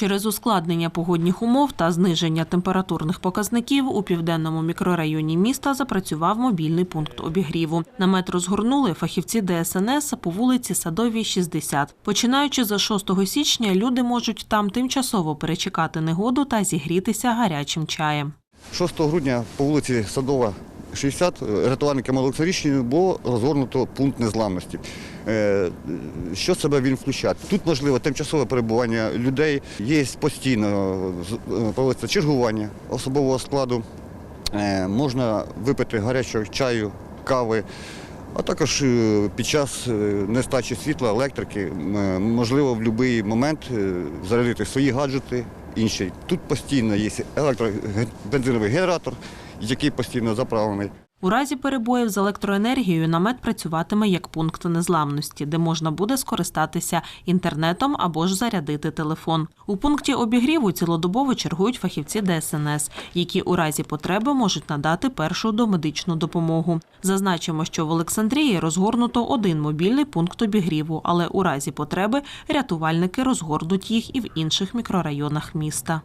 Через ускладнення погодних умов та зниження температурних показників у південному мікрорайоні міста запрацював мобільний пункт обігріву. Намет розгорнули фахівці ДСНС по вулиці Садовій, 60. Починаючи з 6 січня, люди можуть там тимчасово перечекати негоду та зігрітися гарячим чаєм. 6 грудня по вулиці Садова, 60, рятувальниками Олексарічною було розгорнуто пункт незламності. Е, Що себе він включає? Тут можливо тимчасове перебування людей, є постійно е, проводиться чергування особового складу, Е, можна випити гарячого чаю, кави. А також е, під час е, нестачі світла, електрики, е, можливо в будь-який момент е, зарядити свої гаджети, інші. Тут постійно є електробензиновий генератор, який постійно заправлений. У разі перебоїв з електроенергією намет працюватиме як пункт незламності, де можна буде скористатися інтернетом або ж зарядити телефон. У пункті обігріву цілодобово чергують фахівці ДСНС, які у разі потреби можуть надати першу домедичну допомогу. Зазначимо, що в Олександрії розгорнуто один мобільний пункт обігріву, але у разі потреби рятувальники розгорнуть їх і в інших мікрорайонах міста.